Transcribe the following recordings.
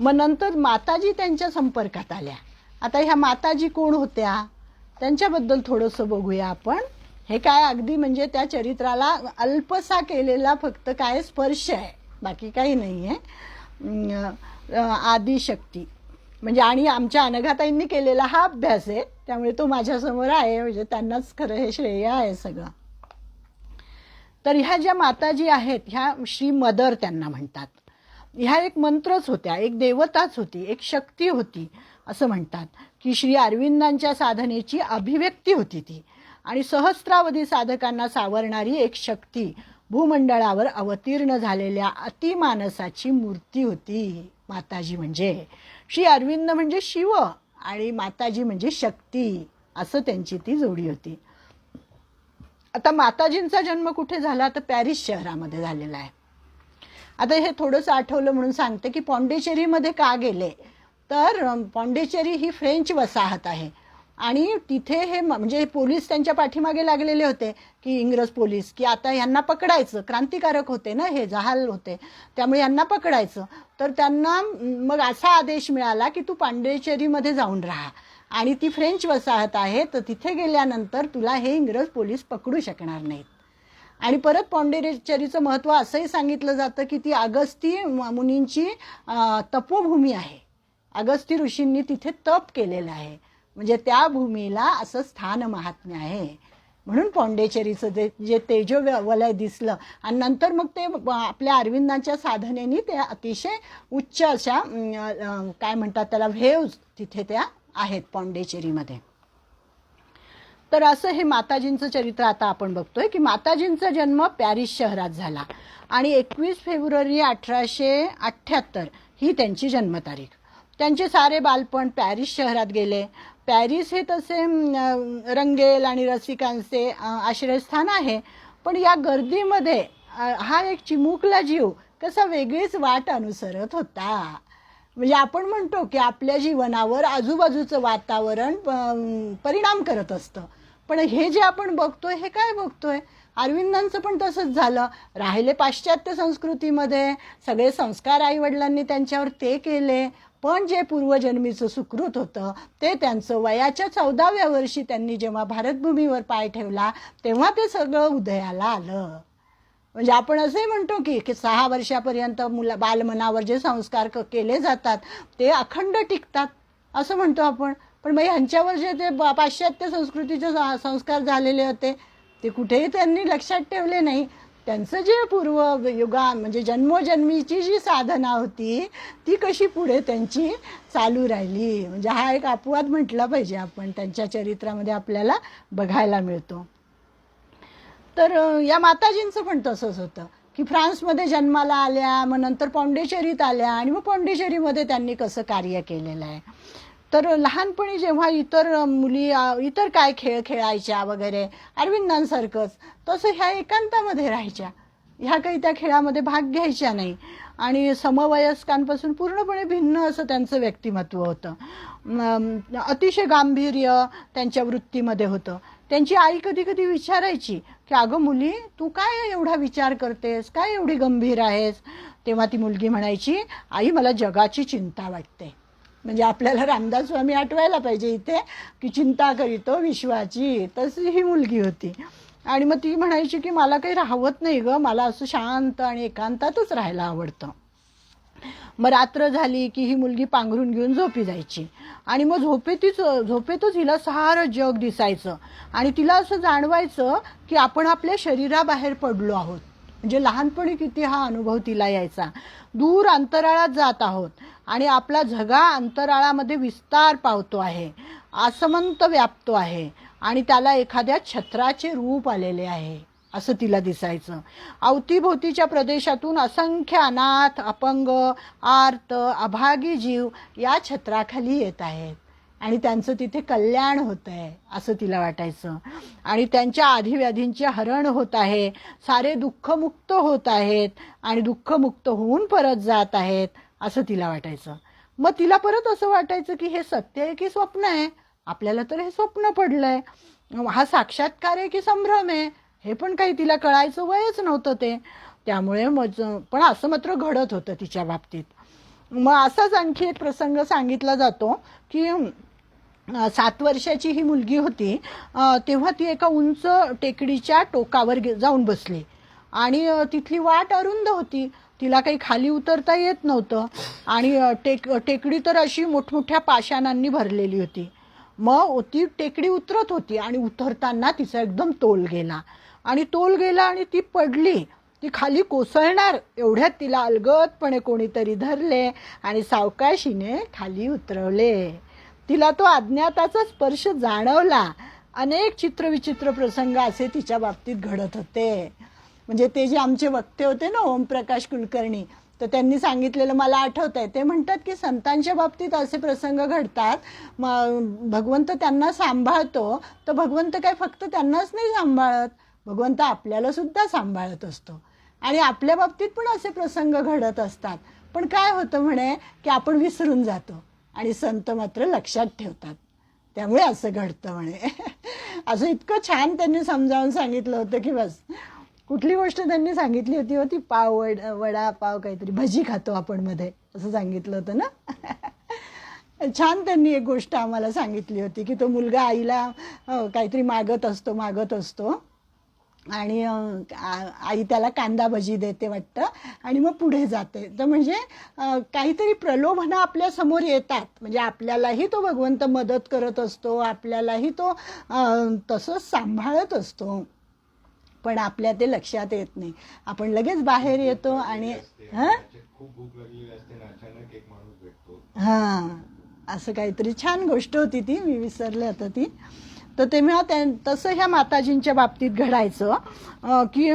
मग नंतर माताजी त्यांच्या संपर्कात आल्या. आता ह्या माताजी कोण होत्या? त्यांच्याबद्दल थोडंसं बघूया आपण. हे काय अगदी म्हणजे त्या चरित्राला अल्पसा केलेला फक्त काय स्पर्श आहे. बाकी काही नाही आहे आदिशक्ती. म्हणजे आणि आमच्या अनघाताईंनी केलेला हा अभ्यास आहे. त्यामुळे तो माझ्यासमोर आहे. म्हणजे त्यांनाच खरं हे श्रेय आहे सगळं. तर ह्या ज्या माताजी आहेत ह्या श्री मदर त्यांना म्हणतात. ह्या एक मंत्रच होत्या एक देवताच होती एक शक्ती होती असं म्हणतात. की श्री अरविंदांच्या साधनेची अभिव्यक्ती होती ती. आणि सहस्रावधी साधकांना सावरणारी एक शक्ती भूमंडळावर अवतीर्ण झालेल्या अतिमानसाची मूर्ती होती माताजी म्हणजे. श्री अरविंद म्हणजे शिव आणि माताजी म्हणजे शक्ती असं त्यांची ती जोडी होती. आता माताजींचा जन्म कुठे झाला? तर पॅरिस शहरामध्ये झालेला आहे. आता हे थोडंसं आठवलं म्हणून सांगते की पॉंडेचेरीमध्ये का गेले? तर पॉंडिचेरी पॉंडेचेरी ही फ्रेंच वसाहत आहे. आणि तिथे हे म- म्हणजे पोलीस त्यांच्या पाठीमागे लागलेले होते की इंग्रज पोलीस की आता यांना पकडायचं. क्रांतिकारक होते ना हे जहाल होते. त्यामुळे यांना पकडायचं. तर त्यांना मग असा आदेश मिळाला की तू पांडेचेरीमध्ये जाऊन राहा. आणि ती फ्रेंच वसाहत आहे तर तिथे गेल्यानंतर तुला हे इंग्रज पोलीस पकडू शकणार नाहीत. आणि परत पॉंडेचेरीचं महत्त्व असंही सांगितलं जातं की ती अगस्ती मुनींची तपोभूमी आहे. अगस्ती ऋषींनी तिथे तप केलेलं आहे. म्हणजे त्या भूमीला असं स्थान महात्म्य आहे. म्हणून पॉंडेचेरीचं जे जे तेजो वलय दिसलं. आणि नंतर मग ते आपल्या अरविंदांच्या साधनेनी ते अतिशय उच्च अशा काय म्हणतात त्याला व्हेव्ज तिथे त्या आहेत पॉंडेचेरीमध्ये. तर असं हे माताजींचं चरित्र आता आपण बघतोय की माताजींचा जन्म पॅरिस शहरात झाला. आणि एकवीस फेब्रुवारी अठराशे अठ्ठ्याहत्तर ही त्यांची जन्मतारीख. त्यांचे सारे बालपण पॅरिस शहरात गेले. पॅरिस हे तसे रंगेल आणि रसिकांचे आश्रयस्थान आहे. पण या गर्दीमध्ये हा एक चिमुकला जीव कसा वेगळीच वाट अनुसरत होता. म्हणजे आपण म्हणतो की आपल्या जीवनावर आजूबाजूचं वातावरण परिणाम करत असतं. पण हे जे आपण बघतोय हे काय बघतोय? अरविंदांचं पण तसंच झालं. राहिले पाश्चात्य संस्कृतीमध्ये सगळे संस्कार आईवडिलांनी त्यांच्यावर ते केले. पण जे पूर्वजन्मीचं सुकृत होतं ते त्यांचं वयाच्या चौदाव्या वर्षी त्यांनी जेव्हा भारतभूमीवर पाय ठेवला तेव्हा ते सगळं उदयाला आलं. म्हणजे आपण असंही म्हणतो की की सहा वर्षापर्यंत मुला बालमनावर जे संस्कार केले जातात ते अखंड टिकतात असं म्हणतो आपण. पण मग ह्यांच्यावर जे ते पाश्चात्य संस्कृतीचे संस्कार झालेले होते ते कुठेही त्यांनी लक्षात ठेवले नाही. त्यांचं जे पूर्व युगा म्हणजे जन्मोजन्मीची जी साधना होती ती कशी पुढे त्यांची चालू राहिली? म्हणजे हा एक अपवाद म्हटला पाहिजे आपण त्यांच्या चरित्रामध्ये आपल्याला बघायला मिळतो. तर या माताजींचं पण तसंच होतं की फ्रान्समध्ये जन्माला आल्या मग नंतर पॉंडेचेरीत आल्या आणि मग पॉंडेचेरीमध्ये त्यांनी कसं कार्य केलेलं आहे? तर लहानपणी जेव्हा इतर मुली इतर काय खेळ खेळायच्या वगैरे अरविंदांसारखंच तसं ह्या एकांतामध्ये राहायच्या. ह्या काही त्या खेळामध्ये भाग घ्यायच्या नाही. आणि समवयस्कांपासून पूर्णपणे भिन्न असं त्यांचं व्यक्तिमत्व होतं. अतिशय गांभीर्य त्यांच्या वृत्तीमध्ये होतं. त्यांची आई कधी कधी विचारायची की अगं मुली तू काय एवढा विचार करतेस? काय एवढी गंभीर आहेस? तेव्हा ती मुलगी म्हणायची आई मला जगाची चिंता वाटते. म्हणजे आपल्याला रामदास स्वामी आठवायला पाहिजे इथे की चिंता करीतो विश्वाची. तशी ही मुलगी होती. आणि मग ती म्हणायची की मला काही राहवत नाही गं मला असं शांत आणि एकांतातच राहायला आवडतं. मग रात्र झाली की ही मुलगी पांघरून घेऊन झोपी जायची. आणि मग झोपेतीच झोपेतच हिला सारं जग दिसायचं. आणि तिला असं जाणवायचं की आपण आपल्या शरीराबाहेर पडलो आहोत. म्हणजे लहानपणी किती हा अनुभव तिला यायचा. दूर अंतराळात जात आहोत आणि आपला झगा अंतराळामध्ये विस्तार पावतो आहे आसमंत व्यापतो आहे आणि त्याला एखाद्या छत्राचे रूप आलेले आहे असं तिला दिसायचं. अवतीभोवतीच्या प्रदेशातून असंख्य अनाथ अपंग आर्त अभागी जीव या छत्राखाली येत आहेत. आणि त्यांचं तिथे कल्याण होत आहे असं तिला वाटायचं. आणि त्यांच्या आधीव्याधींचे हरण होत आहे सारे दुःखमुक्त होत आहेत आणि दुःखमुक्त होऊन परत जात आहेत असं तिला वाटायचं. मग तिला परत असं वाटायचं की हे सत्य आहे की स्वप्न आहे? आपल्याला तर हे स्वप्न पडलंय. हा साक्षात्कार आहे की संभ्रम आहे? हे पण काही तिला कळायचं वयच नव्हतं ते. त्यामुळे मज पण असं मात्र घडत होतं तिच्या बाबतीत. मग असाच आणखी एक प्रसंग सांगितला जातो की सात वर्षाची ही मुलगी होती तेव्हा ती एका उंच टेकडीच्या टोकावर गे- जाऊन बसली. आणि तिथली वाट अरुंद होती. तिला काही खाली उतरता येत नव्हतं. आणि टेक टेकडी तर अशी मोठमोठ्या पाषाणांनी भरलेली होती. मग ती टेकडी उतरत होती आणि उतरताना तिचा एकदम तोल गेला. आणि तोल गेला आणि ती पडली. ती खाली कोसळणार. एवढ्यात तिला अलगदपणे कोणीतरी धरले आणि सावकाशीने खाली उतरवले. तिला तो अज्ञाताचा स्पर्श जाणवला. अनेक चित्रविचित्र प्रसंग असे तिच्या बाबतीत घडत होते. म्हणजे ते जे आमचे वक्ते होते ना ओमप्रकाश कुलकर्णी तर त्यांनी सांगितलेलं मला आठवत आहे ते म्हणतात की संतांच्या बाबतीत असे प्रसंग घडतात. मग भगवंत त्यांना सांभाळतो तर भगवंत काय फक्त त्यांनाच नाही सांभाळत. भगवंत आपल्याला सुद्धा सांभाळत असतो. आणि आपल्या बाबतीत पण असे प्रसंग घडत असतात. पण काय होतं म्हणे की आपण विसरून जातो. आणि संत मात्र लक्षात ठेवतात. त्यामुळे असं घडतं म्हणे. असं इतकं छान त्यांनी समजावून सांगितलं होतं की बस. कुठली गोष्ट त्यांनी सांगितली होती होती पाव वड वडा पाव काहीतरी भजी खातो आपण मध्ये असं सांगितलं होतं ना? छान त्यांनी एक गोष्ट आम्हाला सांगितली होती की तो मुलगा आईला काहीतरी मागत असतो मागत असतो. आणि आई त्याला कांदा भजी देते वाटतं आणि मग पुढे जाते. तर म्हणजे काहीतरी प्रलोभनं आपल्यासमोर येतात. म्हणजे आपल्यालाही तो भगवंत मदत करत असतो आपल्यालाही तो अं, तसंच सांभाळत असतो. पण आपल्या ते लक्षात येत नाही. आपण लगेच बाहेर येतो आणि हां? भेटतो. हां. असं काहीतरी छान गोष्ट होती ती. मी विसरले आता ती. तर तेव्हा त्या तसं ह्या माताजींच्या बाबतीत घडायचं की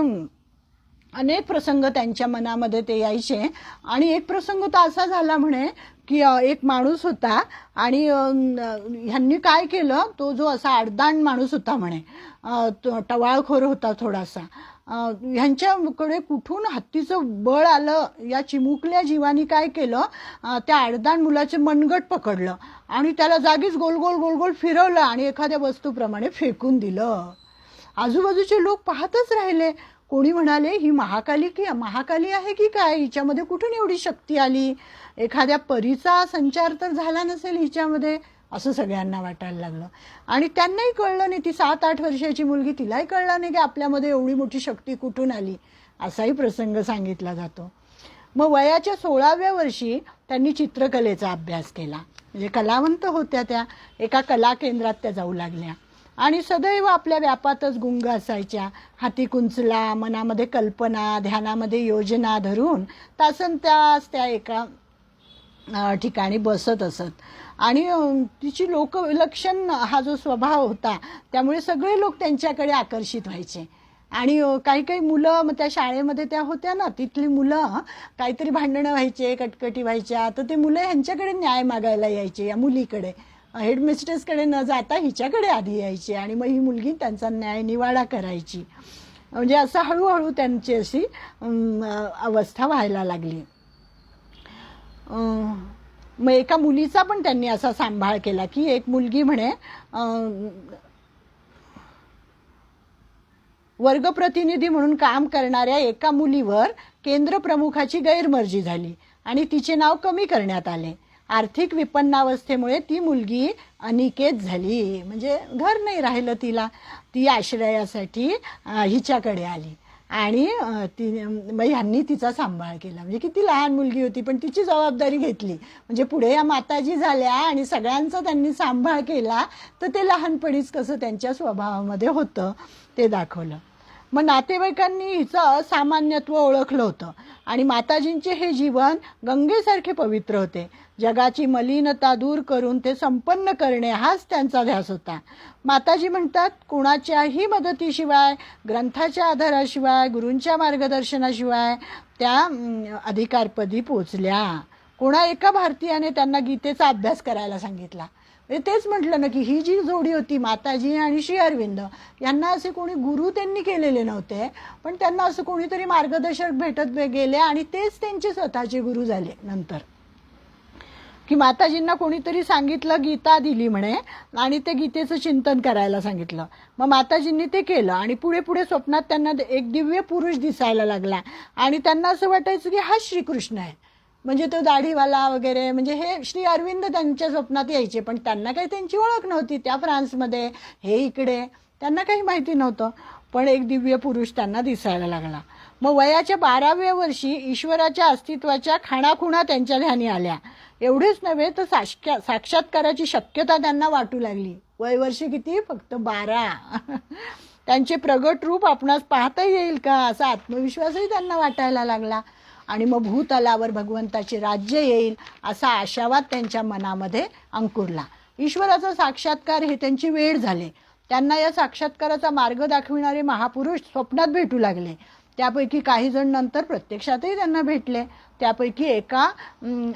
अनेक प्रसंग त्यांच्या मनामध्ये ते यायचे. आणि एक प्रसंग तर असा झाला म्हणे की एक माणूस होता आणि ह्यांनी काय केलं तो जो असा आडदांड माणूस होता म्हणे टवाळखोर होता थोडासा. ह्यांच्याकडे कुठून हत्तीचं बळ आलं या चिमुकल्या जीवानी काय केलं? त्या आडदान मुलाचे मनगट पकडलं आणि त्याला जागीच गोल गोल गोल गोल फिरवलं आणि एखाद्या वस्तूप्रमाणे फेकून दिलं. आजूबाजूचे लोक पाहतच राहिले. कोणी म्हणाले ही महाकाली की महाकाली आहे की काय? हिच्यामध्ये कुठून एवढी शक्ती आली? एखाद्या परीचा संचार तर झाला नसेल हिच्यामध्ये. असं सगळ्यांना वाटायला लागलं. आणि त्यांनाही कळलं नाही ती सात आठ वर्षाची मुलगी तिलाही कळलं नाही की आपल्यामध्ये एवढी मोठी शक्ती कुठून आली असाही प्रसंग सांगितला जातो. मग वयाच्या सोळाव्या वर्षी त्यांनी चित्रकलेचा अभ्यास केला. म्हणजे कलावंत होत्या त्या एका कला केंद्रात त्या जाऊ लागल्या. आणि सदैव आपल्या व्यापातच गुंग असायच्या. हाती कुंचला मनामध्ये कल्पना ध्यानामध्ये योजना धरून तासन तास त्या एका ठिकाणी बसत असत. आणि तिची तिची लोकविलक्षण हा जो स्वभाव होता त्यामुळे सगळे लोक त्यांच्याकडे आकर्षित व्हायचे. आणि काही काही मुलं मग त्या शाळेमध्ये त्या होत्या ना तिथली मुलं काहीतरी भांडणं व्हायचे कटकटी व्हायच्या तर ते मुलं ह्यांच्याकडे न्याय मागायला यायचे या मुलीकडे. हेडमिस्ट्रेसकडे न जाता हिच्याकडे आधी यायची आणि मग ही मुलगी त्यांचा न्याय निवाडा करायची. म्हणजे असं हळूहळू त्यांची अशी अवस्था व्हायला लागली. मग एका मुलीचा पण त्यांनी असा सांभाळ केला की एक मुलगी म्हणे वर्गप्रतिनिधी म्हणून काम करणाऱ्या एका मुलीवर केंद्र प्रमुखाची गैरमर्जी झाली आणि तिचे नाव कमी करण्यात आले. आर्थिक विपन्नावस्थेमुळे ती मुलगी अनिकेत झाली. म्हणजे घर नाही राहिलं तिला. ती आश्रयासाठी हिच्याकडे आली. आणि ती मग ह्यांनी तिचा सांभाळ केला. म्हणजे किती लहान मुलगी होती पण तिची जबाबदारी घेतली. म्हणजे पुढे या माताजी झाल्या आणि सगळ्यांचा त्यांनी सांभाळ केला तर ते लहानपणीच कसं त्यांच्या स्वभावामध्ये होतं ते दाखवलं. मग नातेवाईकांनी हिचं असामान्यत्व ओळखलं होतं. आणि माताजींचे हे जीवन गंगेसारखे पवित्र होते. जगाची मलिनता दूर करून ते संपन्न करणे हाच त्यांचा ध्यास होता. माताजी म्हणतात कोणाच्याही मदतीशिवाय ग्रंथाच्या आधाराशिवाय गुरूंच्या मार्गदर्शनाशिवाय त्या अधिकारपदी पोचल्या. कोणा एका भारतीयाने त्यांना गीतेचा अभ्यास करायला सांगितला. म्हणजे तेच म्हटलं ना की ही जी जोडी होती माताजी आणि श्री अरविंद यांना असे कोणी गुरु त्यांनी केलेले नव्हते पण त्यांना असं कोणीतरी मार्गदर्शक भेटत गेले आणि तेच त्यांचे स्वतःचे गुरु झाले नंतर. की माताजींना कोणीतरी सांगितलं गीता दिली म्हणे आणि ते गीतेचं चिंतन करायला सांगितलं. मग माताजींनी ते केलं आणि पुढे पुढे स्वप्नात त्यांना एक दिव्य पुरुष दिसायला लागला. आणि त्यांना असं वाटायचं की हा श्रीकृष्ण आहे. म्हणजे तो दाढीवाला वगैरे म्हणजे हे श्री अरविंद त्यांच्या स्वप्नात यायचे पण त्यांना काही त्यांची ओळख नव्हती त्या फ्रान्समध्ये. हे इकडे. त्यांना काही माहिती नव्हतं. पण एक दिव्य पुरुष त्यांना दिसायला लागला. मग वयाच्या बाराव्या वर्षी ईश्वराच्या अस्तित्वाच्या खाणाखुणा त्यांच्या ध्यानी आल्या. एवढेच नव्हे तर साक्षा साक्षात्काराची शक्यता त्यांना वाटू लागली. वय वर्ष किती? फक्त बारा. त्यांचे प्रगट रूप आपणास पाहता येईल का? असा आत्मविश्वासही त्यांना वाटायला लागला. आणि मग भूतलावर भगवंताचे राज्य येईल असा आशावाद त्यांच्या मनामध्ये अंकुरला. ईश्वराचा साक्षात्कार हे त्यांची वेळ झाले. त्यांना या साक्षात्काराचा मार्ग दाखविणारे महापुरुष स्वप्नात भेटू लागले. त्यापैकी काही जण नंतर प्रत्यक्षातही त्यांना भेटले. त्यापैकी एका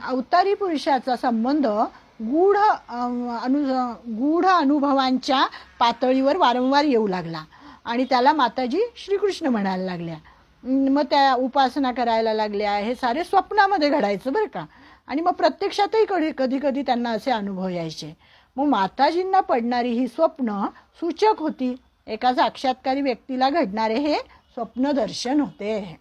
अवतारी पुरुषाचा संबंध गूढ अनु गूढ अनुभवांच्या पातळीवर वारंवार येऊ लागला. आणि त्याला माताजी श्रीकृष्ण म्हणायला लागल्या. मग त्या उपासना करायला लागल्या. हे सारे स्वप्नामध्ये घडायचं बरं का? आणि मग प्रत्यक्षातही कधी कधी कधी त्यांना असे अनुभव यायचे. मग माताजींना पडणारी ही स्वप्न सूचक होती. एका साक्षात्कारी व्यक्तीला घडणारे हे स्वप्नदर्शन होते.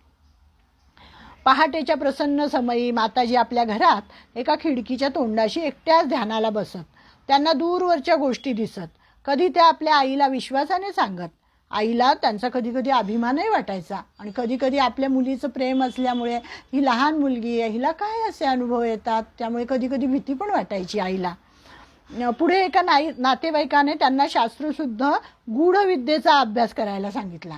पहाटेच्या प्रसन्न समयी माताजी आपल्या घरात एका खिडकीच्या तोंडाशी एकट्याच ध्यानाला बसत. त्यांना दूरवरच्या गोष्टी दिसत. कधी त्या आपल्या आईला विश्वासाने सांगत. आईला त्यांचा कधी कधी अभिमानही वाटायचा आणि कधी कधी आपल्या मुलीचं प्रेम असल्यामुळे ही लहान मुलगी आहे हिला काय असे अनुभव येतात? त्यामुळे कधी कधी भीती पण वाटायची आईला. पुढे एका नाई नातेवाईकाने त्यांना शास्त्रशुद्ध गूढविद्येचा अभ्यास करायला सांगितला.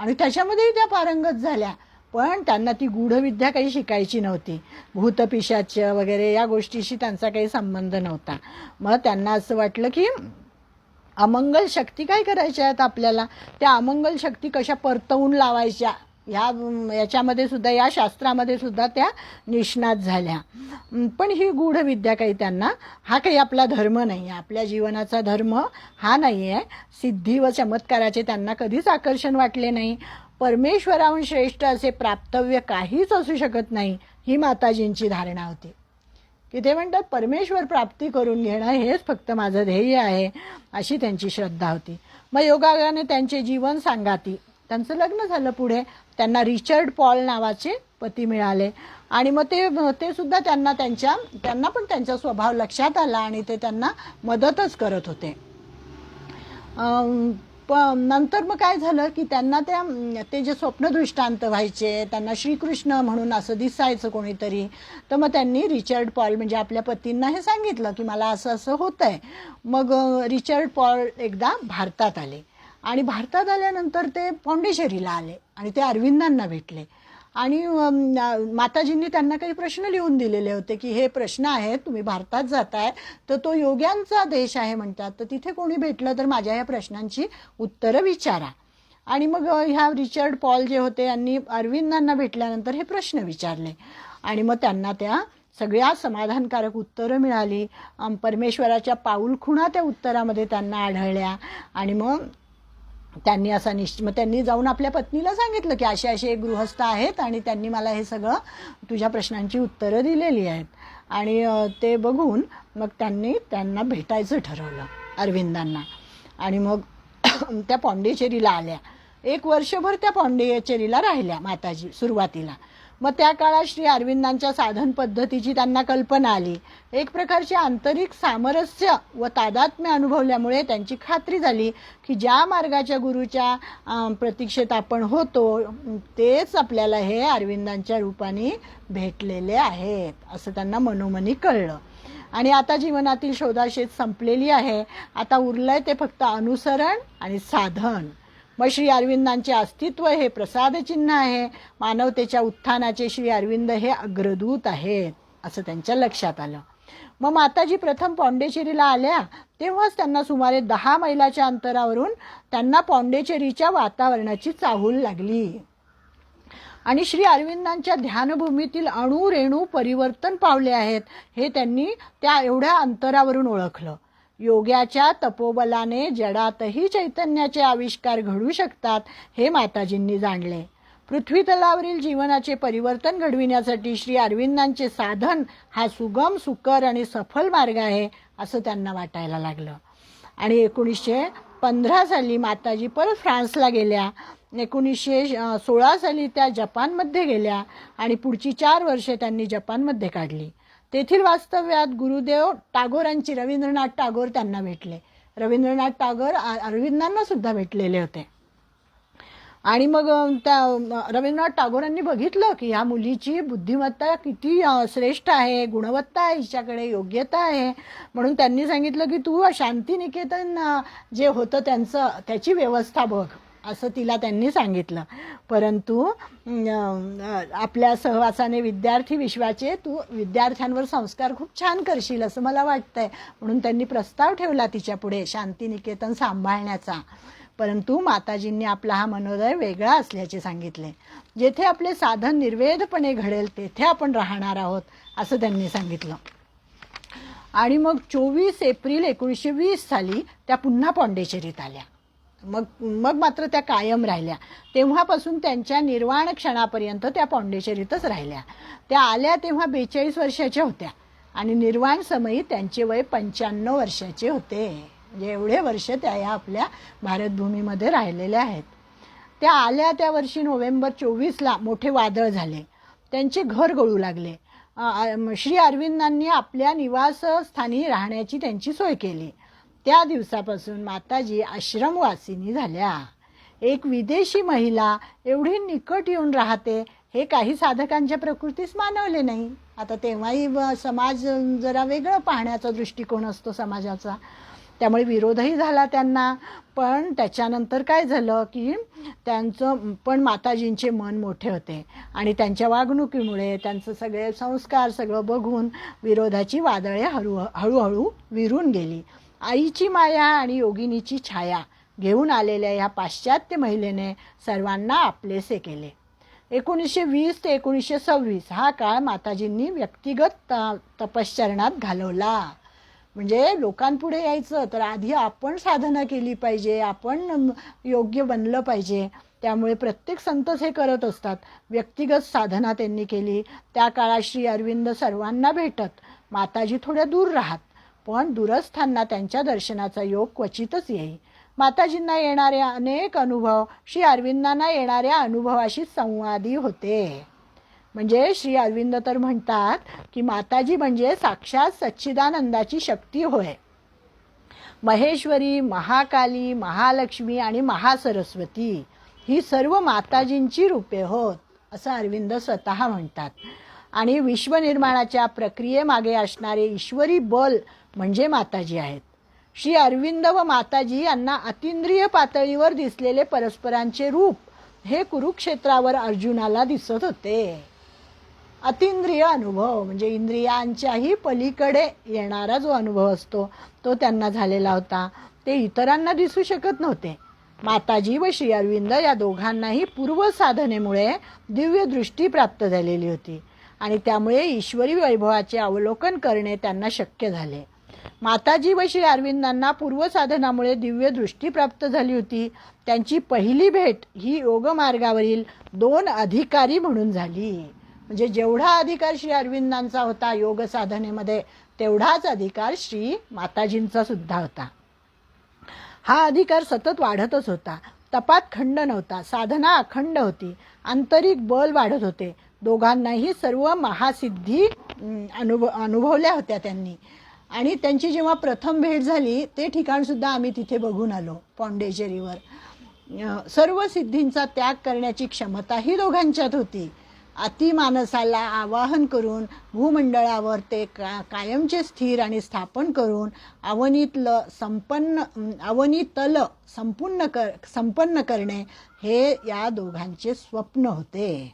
आणि त्याच्यामध्येही त्या पारंगत झाल्या. पण त्यांना ती गूढविद्या काही शिकायची नव्हती. भूतपिशाच वगैरे या गोष्टीशी त्यांचा काही संबंध नव्हता. मग त्यांना असं वाटलं की अमंगल शक्ती काय करायच्या आहेत आपल्याला? त्या अमंगल शक्ती कशा परतवून लावायच्या? ह्या याच्यामध्ये सुद्धा या शास्त्रामध्ये सुद्धा त्या निष्णात झाल्या. पण ही गूढ विद्या काही त्यांना हा काही आपला धर्म नाही आहे. आपल्या जीवनाचा धर्म हा नाही आहे. सिद्धी व चमत्काराचे त्यांना कधीच आकर्षण वाटले नाही. परमेश्वराहून श्रेष्ठ असे प्राप्तव्य काहीच असू शकत नाही ही माताजींची धारणा होती. की ते म्हणतात परमेश्वर प्राप्ती करून घेणं हेच फक्त माझं ध्येय आहे अशी त्यांची श्रद्धा होती. मग योगागाने त्यांचे जीवन सांगाती. त्यांचं लग्न झालं पुढे. त्यांना रिचर्ड पॉल नावाचे पती मिळाले. आणि मग ते ते सुद्धा त्यांना त्यांच्या त्यांना पण त्यांचा स्वभाव लक्षात आला आणि ते त्यांना मदतच करत होते. प नंतर मग काय झालं की त्यांना त्या ते जे स्वप्नदृष्टांत व्हायचे त्यांना श्रीकृष्ण म्हणून असं दिसायचं कोणीतरी तर मग त्यांनी रिचर्ड पॉल म्हणजे आपल्या पतींना हे सांगितलं की मला असं असं होतं आहे मग रिचर्ड पॉल एकदा भारतात आले. आणि भारतात आल्यानंतर ते पॉंडेचेरीला आले आणि ते अरविंदांना भेटले. आणि माताजींनी त्यांना काही प्रश्न लिहून दिलेले होते की हे प्रश्न आहेत तुम्ही भारतात जाताय तर तो योग्यांचा देश आहे म्हणतात. तर तिथे कोणी भेटलं तर माझ्या ह्या प्रश्नांची उत्तरं विचारा. आणि मग ह्या रिचर्ड पॉल जे होते यांनी अरविंदांना भेटल्यानंतर हे प्रश्न विचारले. आणि मग त्यांना त्या सगळ्या समाधानकारक उत्तरं मिळाली. परमेश्वराच्या परमेश्वराच्या पाऊलखुणा त्या उत्तरामध्ये त्यांना आढळल्या. आणि मग त्यांनी असा निश्चित मग त्यांनी जाऊन आपल्या पत्नीला सांगितलं की असे असे एक गृहस्थ आहेत आणि त्यांनी मला हे सगळं तुझ्या प्रश्नांची उत्तरं दिलेली आहेत. आणि ते बघून मग त्यांनी त्यांना भेटायचं ठरवलं अरविंदांना. आणि मग त्या पॉंडिचेरीला आल्या. एक वर्षभर त्या पॉंडेचेरीला राहिल्या माताजी सुरुवातीला. मग त्या काळात श्री अरविंदांच्या साधन पद्धतीची त्यांना कल्पना आली. एक प्रकारचे आंतरिक सामरस्य व तादात्म्य अनुभवल्यामुळे त्यांची खात्री झाली की ज्या मार्गाच्या गुरुच्या प्रतीक्षेत आपण होतो तेच आपल्याला हे अरविंदांच्या रूपाने भेटलेले आहेत असं त्यांना मनोमनी कळलं. आणि आता जीवनातील शोधाशेत संपलेली आहे. आता उरलंय ते फक्त अनुसरण आणि साधन. मग श्री अरविंदांचे अस्तित्व हे प्रसादचिन्ह आहे. मानवतेच्या उत्थानाचे श्री अरविंद हे अग्रदूत आहेत असं त्यांच्या लक्षात आलं. मग माताजी प्रथम पॉंडेचेरीला आल्या तेव्हाच त्यांना सुमारे दहा मैलाच्या अंतरावरून त्यांना पॉंडेचेरीच्या वातावरणाची चाहूल लागली. आणि श्री अरविंदांच्या ध्यानभूमीतील अणू रेणू परिवर्तन पावले आहेत हे त्यांनी त्या एवढ्या अंतरावरून ओळखलं. योग्याच्या तपोबलाने जडातही चैतन्याचे आविष्कार घडू शकतात हे माताजींनी जाणले. पृथ्वी तलावरील जीवनाचे परिवर्तन घडविण्यासाठी श्री अरविंदांचे साधन हा सुगम सुकर आणि सफल मार्ग आहे असं त्यांना वाटायला लागलं. आणि एकोणीसशे पंधरा साली माताजी परत फ्रान्सला गेल्या. एकोणीसशे सोळा साली त्या जपानमध्ये गेल्या आणि पुढची चार वर्षे त्यांनी जपानमध्ये काढली. तेथील वास्तव्यात गुरुदेव टागोरांची रवींद्रनाथ टागोर त्यांना भेटले. रवींद्रनाथ टागोर अरविंदांना सुद्धा भेटलेले होते. आणि मग त्या रवींद्रनाथ टागोरांनी बघितलं की ह्या मुलीची बुद्धिमत्ता किती श्रेष्ठ आहे गुणवत्ता आहे हिच्याकडे योग्यता आहे. म्हणून त्यांनी सांगितलं की तू शांतिनिकेतन जे होतं त्यांचं त्याची व्यवस्था बघ. असं तिला त्यांनी सांगितलं. परंतु आपल्या सहवासाने विद्यार्थी विश्वाचे तू विद्यार्थ्यांवर संस्कार खूप छान करशील असं मला वाटतंय. म्हणून त्यांनी प्रस्ताव ठेवला तिच्यापुढे शांतिनिकेतन सांभाळण्याचा. परंतु माताजींनी आपला हा मनोदय वेगळा असल्याचे सांगितले. जेथे आपले साधन निर्वेधपणे घडेल तेथे आपण राहणार आहोत असं त्यांनी सांगितलं. आणि मग चोवीस एप्रिल एकोणीसशे वीस साली त्या पुन्हा पॉंडेचेरीत आल्या. मग मग मात्र त्या कायम राहिल्या. तेव्हापासून त्यांच्या निर्वाण क्षणापर्यंत त्या पॉंडेचेरीतच राहिल्या. त्या आल्या तेव्हा बेचाळीस वर्षाच्या होत्या आणि निर्वाण समयी त्यांचे वय पंच्याण्णव वर्षाचे होते. म्हणजे एवढे वर्ष त्या या आपल्या भारतभूमीमध्ये राहिलेल्या आहेत. त्या आल्या त्या वर्षी नोव्हेंबर चोवीसला मोठे वादळ झाले. त्यांचे घर गळू लागले. श्री अरविंदांनी आपल्या निवासस्थानी राहण्याची त्यांची सोय केली. त्या दिवसापासून माताजी आश्रमवासिनी झाल्या. एक विदेशी महिला एवढी निकट येऊन राहते हे काही साधकांच्या प्रकृतीस मानवले नाही. आता तेव्हाही समाज जरा वेगळं पाहण्याचा दृष्टिकोन असतो समाजाचा. त्यामुळे विरोधही झाला त्यांना. पण त्याच्यानंतर काय झालं की त्यांचं पण माताजींचे मन मोठे होते. आणि त्यांच्या वागणुकीमुळे त्यांचं सगळे संस्कार सगळं बघून विरोधाची वादळे हळू हळूहळू विरून गेली. आईची माया आणि योगिनीची छाया घेऊन आलेल्या ह्या पाश्चात्य महिलेने सर्वांना आपलेसे केले. एकोणीसशे वीस ते एकोणीसशे सव्वीस हा काळ माताजींनी व्यक्तिगत त- तपश्चरणात घालवला. म्हणजे लोकांपुढे यायचं तर आधी आपण साधना केली पाहिजे आपण योग्य बनलं पाहिजे. त्यामुळे प्रत्येक संतच हे करत असतात. व्यक्तिगत साधना त्यांनी केली. त्या काळात श्री अरविंद सर्वांना भेटत. माताजी थोड्या दूर राहत. पण दूरस्थांना त्यांच्या दर्शनाचा योग क्वचितच येई माताजींना येणारे अनेक अनुभव श्री अरविंदांना येणाऱ्या अनुभवाशी संवादी होते. म्हणजे श्री अरविंद तर म्हणतात की माताजी म्हणजे साक्षात सच्चिदानंदाची शक्ती होय. महेश्वरी महाकाली महालक्ष्मी आणि महासरस्वती ही सर्व माताजींची रूपे होत असं अरविंद स्वतः म्हणतात. आणि विश्वनिर्माणाच्या प्रक्रियेमागे असणारे ईश्वरी बल म्हणजे माताजी आहेत. श्री अरविंद व माताजी यांना अतिंद्रिय पातळीवर दिसलेले परस्परांचे रूप हे कुरुक्षेत्रावर अर्जुनाला दिसत होते. अतिंद्रिय अनुभव म्हणजे इंद्रियांच्याही पलीकडे येणारा जो अनुभव असतो तो त्यांना झालेला होता. ते इतरांना दिसू शकत नव्हते. माताजी व श्री अरविंद या दोघांनाही पूर्व साधनेमुळे प्राप्त झालेली होती आणि त्यामुळे ईश्वरी वैभवाचे अवलोकन करणे त्यांना शक्य झाले. माताजी व श्री अरविंदांना पूर्वसाधनामुळे दिव्य दृष्टी प्राप्त झाली होती. त्यांची पहिली भेट ही योगमार्गावरील दोन अधिकारी म्हणून झाली. म्हणजे जेवढा अधिकार श्री अरविंदांचा होता योग साधनेमध्ये तेवढाच अधिकार श्री माताजींचा सुद्धा होता. हा अधिकार सतत वाढतच होता. तपात खंड नव्हता साधना अखंड होती. आंतरिक बल वाढत होते. दोघांनाही सर्व महासिद्धी अनुभ अनुभव अनुभवल्या होत्या त्यांनी. आणि त्यांची जेव्हा प्रथम भेट झाली ते ठिकाणसुद्धा आम्ही तिथे बघून आलो पॉंडेचेरीवर सर्व सिद्धींचा त्याग करण्याची क्षमताही दोघांच्यात होती. अतिमानसाला आवाहन करून भूमंडळावर ते का कायमचे स्थिर आणि स्थापन करून अवनीतलं संपन्न अवनीतल संपूर्ण कर संपन्न करणे हे या दोघांचे स्वप्न होते.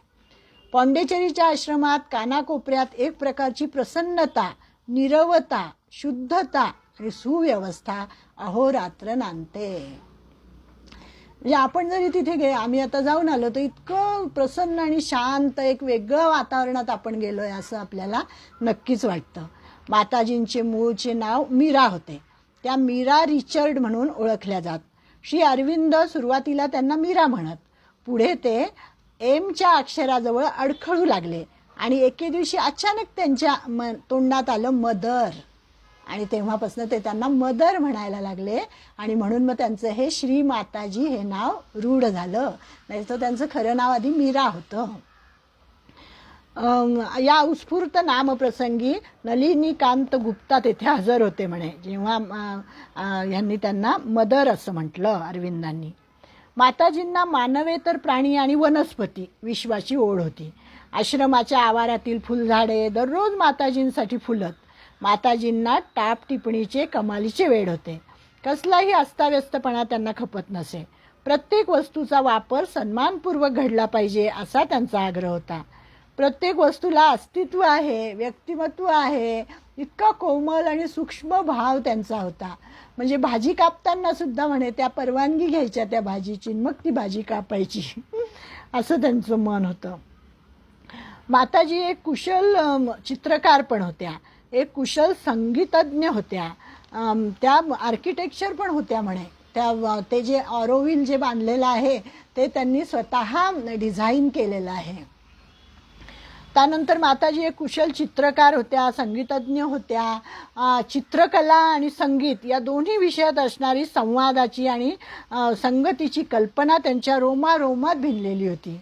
पॉंडेचेरीच्या आश्रमात कानाकोपऱ्यात एक प्रकारची प्रसन्नता निरवता शुद्धता आणि सुव्यवस्था अहोरात्र नांदते म्हणजे आपण जरी तिथे गे आम्ही आता जाऊन आलो तर इतकं प्रसन्न आणि शांत एक वेगळं वातावरणात आपण गेलोय असं आपल्याला नक्कीच वाटतं. माताजींचे मूळचे नाव मीरा होते. त्या मीरा रिचर्ड म्हणून ओळखल्या जात. श्री अरविंद सुरुवातीला त्यांना मीरा म्हणत. पुढे ते एमच्या अक्षराजवळ अडखळू लागले. आणि एके दिवशी अचानक त्यांच्या म तोंडात आलं मदर. आणि तेव्हापासून ते त्यांना मदर म्हणायला लागले. आणि म्हणून मग त्यांचं हे श्री माताजी हे नाव रूढ झालं. नाही तर त्यांचं खरं नाव आधी मीरा होतं. या उत्स्फूर्त नामप्रसंगी नलिनीकांत गुप्ता तेथे हजर होते म्हणे. जेव्हा यांनी त्यांना मदर असं म्हटलं अरविंदांनी. माताजींना मानवेतर प्राणी आणि वनस्पती विश्वाची ओढ होती. आश्रमाच्या आवारातील फुलझाडे दररोज माताजींसाठी फुलत. माताजींना टाप टिपणीचे कमालीचे वेळ होते. कसलाही अस्ताव्यस्तपणा त्यांना खपत नसे. प्रत्येक वस्तूचा वापर सन्मानपूर्वक घडला पाहिजे असा त्यांचा आग्रह होता. प्रत्येक वस्तूला अस्तित्व आहे व्यक्तिमत्व आहे इतका कोमल आणि सूक्ष्म भाव त्यांचा होता. म्हणजे भाजी कापताना सुद्धा म्हणे त्या परवानगी घ्यायच्या त्या भाजीची मग ती भाजी कापायची. असं त्यांचं मन होतं. माताजी एक कुशल चित्रकार पण होत्या. एक कुशल संगीतज्ञ होत्या. त्या आर्किटेक्चर पण होत्या म्हणे. त्या ते जे ऑरोविल जे बांधलेलं आहे ते त्यांनी स्वतः डिझाईन केलेलं आहे. त्यानंतर माताजी एक कुशल चित्रकार होत्या संगीतज्ञ होत्या. चित्रकला आणि संगीत या दोन्ही विषयात असणारी संवादाची आणि संगतीची कल्पना त्यांच्या रोमारोमात भिनलेली होती.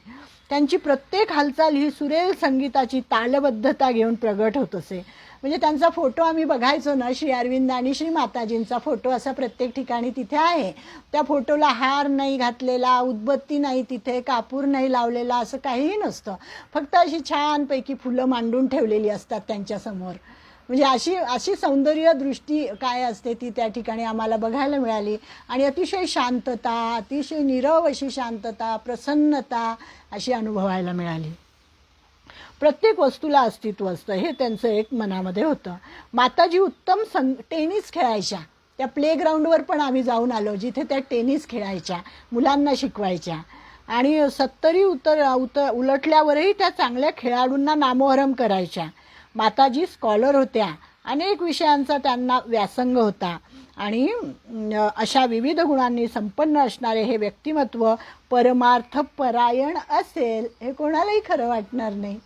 त्यांची प्रत्येक हालचाल ही सुरेल संगीताची तालबद्धता घेऊन प्रगट होत असे. म्हणजे त्यांचा फोटो आम्ही बघायचो ना श्री अरविंद आणि श्री माताजींचा फोटो असा प्रत्येक ठिकाणी तिथे आहे. त्या फोटोला हार नाही घातलेला उदबत्ती नाही तिथे कापूर नाही लावलेला असं काहीही नसतं. फक्त अशी छानपैकी फुलं मांडून ठेवलेली असतात त्यांच्यासमोर म्हणजे अशी अशी सौंदर्य दृष्टी काय असते ती त्या ठिकाणी आम्हाला बघायला मिळाली. आणि अतिशय शांतता अतिशय निरव अशी शांतता प्रसन्नता अशी अनुभवायला मिळाली. प्रत्येक वस्तूला अस्तित्व असतं हे त्यांचं एक मनामध्ये होतं. माताजी उत्तम सं टेनिस खेळायच्या. त्या प्लेग्राऊंडवर पण आम्ही जाऊन आलो जिथे त्या टेनिस खेळायच्या मुलांना शिकवायच्या. आणि सत्तरी उतर उतर उलटल्यावरही त्या चांगल्या खेळाडूंना नामोहरम करायच्या. माताजी स्कॉलर होत्या. अनेक विषयांचा त्यांना व्यासंग होता. आणि अशा विविध गुणांनी संपन्न असणारे हे व्यक्तिमत्व परमार्थ परायण असेल हे कोणालाही खरं वाटणार नाही.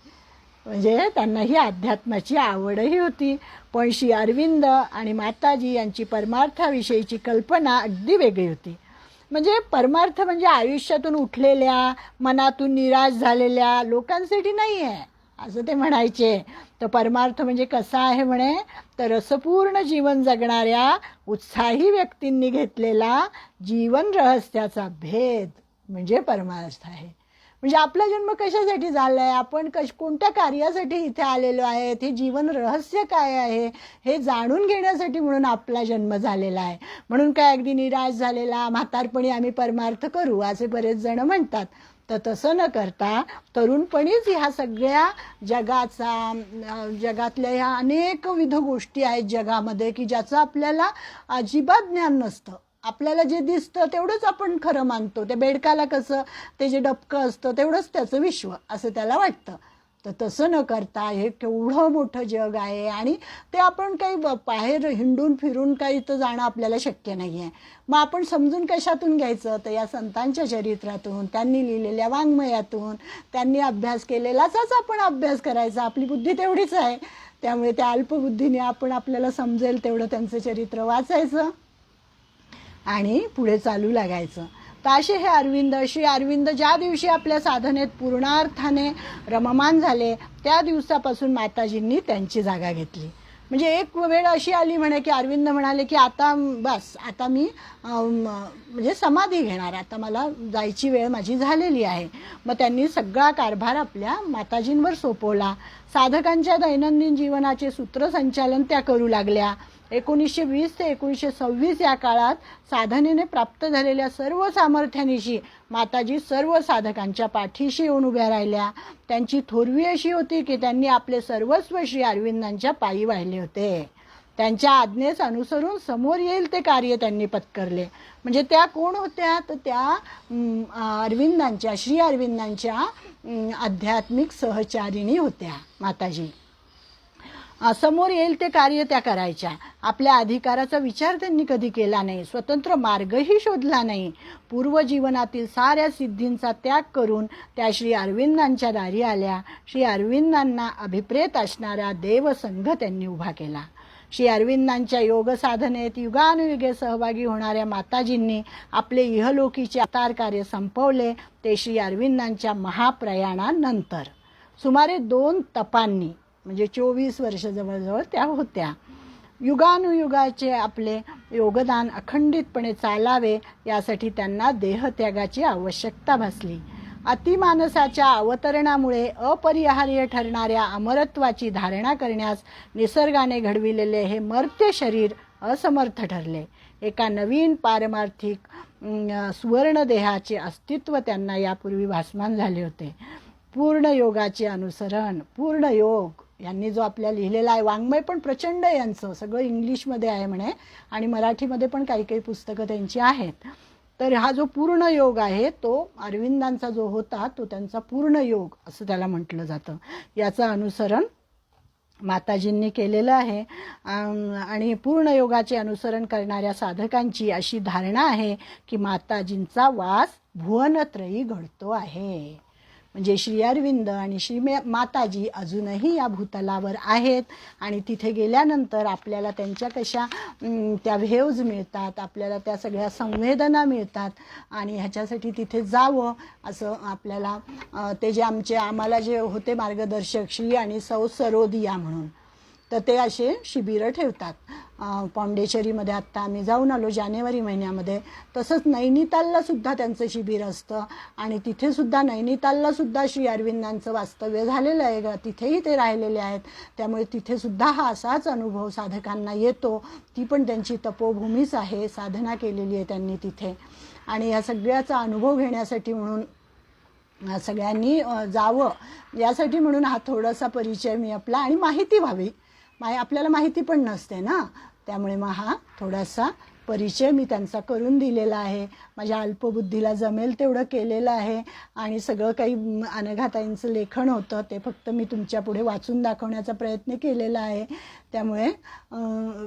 म्हणजे त्यांना ही अध्यात्माची आवडही होती. पण श्री अरविंद आणि माताजी यांची परमार्थाविषयीची कल्पना अगदी वेगळी होती. म्हणजे परमार्थ म्हणजे आयुष्यातून उठलेल्या मनातून निराश झालेल्या लोकांसाठी नाही आहे असं ते म्हणायचे. तर परमार्थ म्हणजे कसा आहे म्हणे? तर रसपूर्ण जीवन जगणाऱ्या उत्साही व्यक्तींनी घेतलेला जीवन रहस्याचा भेद म्हणजे परमार्थ आहे. म्हणजे आपला जन्म कशासाठी झाला आहे आपण कश कोणत्या कार्यासाठी इथे आलेलो आहे हे जीवन रहस्य काय आहे? हे जाणून घेण्यासाठी म्हणून आपला जन्म झालेला आहे. म्हणून काय अगदी निराश झालेला म्हातारपणी आम्ही परमार्थ करू असे बरेच जण म्हणतात. तर तसं न करता तरुणपणीच ह्या सगळ्या जगाचा जगातल्या ह्या अनेकविध गोष्टी आहेत जगामध्ये की ज्याचं आपल्याला अजिबात ज्ञान नसतं. आपल्याला जे दिसतं तेवढंच आपण खरं मानतो. त्या बेडकाला कसं ते जे डबकं असतं तेवढंच त्याचं विश्व असं त्याला वाटतं. तर तसं न करता हे केवढं मोठं जग आहे आणि ते आपण काही बाहेर हिंडून फिरून काही तर जाणं आपल्याला शक्य नाही आहे मग आपण समजून कशातून घ्यायचं? तर या संतांच्या चरित्रातून त्यांनी लिहिलेल्या वाङ्मयातून त्यांनी अभ्यास केलेलाच आपण अभ्यास करायचा. आपली बुद्धी तेवढीच आहे. त्यामुळे त्या अल्पबुद्धीने आपण आपल्याला समजेल तेवढं त्यांचं चरित्र वाचायचं आणि पुढे चालू लागायचं. तर असे हे अरविंद. श्री अरविंद ज्या दिवशी आपल्या साधनेत पूर्णार्थाने रममान झाले त्या दिवसापासून माताजींनी त्यांची जागा घेतली. म्हणजे एक वेळ अशी आली म्हणे की अरविंद म्हणाले की आता बस आता मी म्हणजे समाधी घेणार आता मला जायची वेळ माझी झालेली आहे. मग त्यांनी सगळा कारभार आपल्या माताजींवर सोपवला. साधकांच्या दैनंदिन जीवनाचे सूत्रसंचालन त्या करू लागल्या. एकोणीसशे वीस ते एकोणीसशे सव्वीस या काळात साधनेने प्राप्त झालेल्या सर्व सामर्थ्यानिशी माताजी सर्व साधकांच्या पाठीशी येऊन उभ्या राहिल्या. त्यांची थोरवी अशी होती की त्यांनी आपले सर्वस्व श्री अरविंदांच्या पायी वाहिले होते. त्यांच्या आज्ञेस अनुसरून समोर येईल ते कार्य त्यांनी पत्करले. म्हणजे त्या कोण होत्या? तर त्या अरविंदांच्या श्री अरविंदांच्या आध्यात्मिक सहचारिणी होत्या माताजी. समोर येईल ते कार्य त्या करायच्या. आपल्या अधिकाराचा विचार त्यांनी कधी केला नाही. स्वतंत्र मार्गही शोधला नाही. पूर्वजीवनातील साऱ्या सिद्धींचा त्याग करून त्या श्री अरविंदांच्या दारी आल्या. श्री अरविंदांना अभिप्रेत असणारा देवसंघ त्यांनी उभा केला. श्री अरविंदांच्या योग साधनेत युगानुयुगे सहभागी होणाऱ्या माताजींनी आपले इहलोकीचे अवतार कार्य संपवले ते श्री अरविंदांच्या महाप्रयाणानंतर. सुमारे दोन तपांनी म्हणजे चोवीस वर्ष जवळजवळ त्या होत्या. युगानुयुगाचे आपले योगदान अखंडितपणे चालावे यासाठी त्यांना देहत्यागाची आवश्यकता भासली. अतिमानसाच्या अवतरणामुळे अपरिहार्य ठरणाऱ्या अमरत्वाची धारणा करण्यास निसर्गाने घडविलेले हे मर्त्य शरीर असमर्थ ठरले. एका नवीन पारमार्थिक सुवर्णदेहाचे अस्तित्व त्यांना यापूर्वी भासमान झाले होते. पूर्ण योगाचे अनुसरण पूर्ण योग यांनी जो आपल्या लिहिलेला आहे वाङ्मय पण प्रचंड आहे यांचं. सगळं इंग्लिशमध्ये आहे म्हणे. आणि मराठीमध्ये पण काही काही पुस्तकं त्यांची आहेत. तर हा जो पूर्ण योग आहे तो अरविंदांचा जो होता तो त्यांचा पूर्ण योग असं त्याला म्हटलं जातं. याचं अनुसरण माताजींनी केलेलं आहे. आणि पूर्ण योगाचे अनुसरण करणाऱ्या साधकांची अशी धारणा आहे की माताजींचा वास भुवनत्रयी घडतो आहे. म्हणजे श्री अरविंद आणि श्री माताजी अजूनही या भूतलावर आहेत. आणि तिथे गेल्यानंतर आपल्याला त्यांच्या कशा त्या व्हेव्ज मिळतात आपल्याला त्या सगळ्या संवेदना मिळतात. आणि ह्याच्यासाठी तिथे जावं असं आपल्याला ते जे आमचे आम्हाला जे होते मार्गदर्शक श्री आणि सौ सरोदिया म्हणून. तर ते असे शिबिरं ठेवतात. अं, पॉंडेचेरीमध्ये आत्ता आम्ही जाऊन आलो जानेवारी महिन्यामध्ये. तसंच नैनितालला सुद्धा त्यांचं शिबिर असतं. आणि तिथे सुद्धा नैनितालला सुद्धा श्री अरविंदांचं वास्तव्य झालेलं आहे. ग तिथेही ते राहिलेले आहेत. त्यामुळे तिथे सुद्धा हा असाच अनुभव साधकांना येतो. ती पण त्यांची तपोभूमीच आहे. साधना केलेली आहे त्यांनी तिथे. आणि या सगळ्याचा अनुभव घेण्यासाठी म्हणून सगळ्यांनी जावं. यासाठी म्हणून हा थोडासा परिचय मी आपला आणि माहिती व्हावी. माय आपल्याला माहिती पण नसते ना. त्यामुळे मग हा थोडासा परिचय मी त्यांचा करून दिलेला आहे. माझ्या अल्पबुद्धीला जमेल तेवढं केलेलं आहे. आणि सगळं काही अनघाताईंचं लेखन होतं ते फक्त मी तुमच्यापुढे वाचून दाखवण्याचा प्रयत्न केलेला आहे. त्यामुळे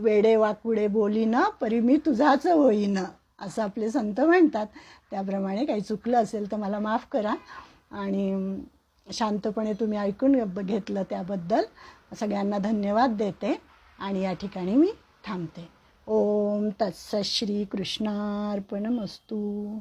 वेडे वाकुडे बोलीनं परी मी तुझाच होईन असं आपले संत म्हणतात. त्याप्रमाणे काही चुकलं असेल तर मला माफ करा. आणि शांतपणे तुम्ही ऐकून घेतलं त्याबद्दल. सगळ्यांना धन्यवाद देते आणि या ठिकाणी मी थांबते. ओम तत्सत श्री कृष्णार्पणमस्तू.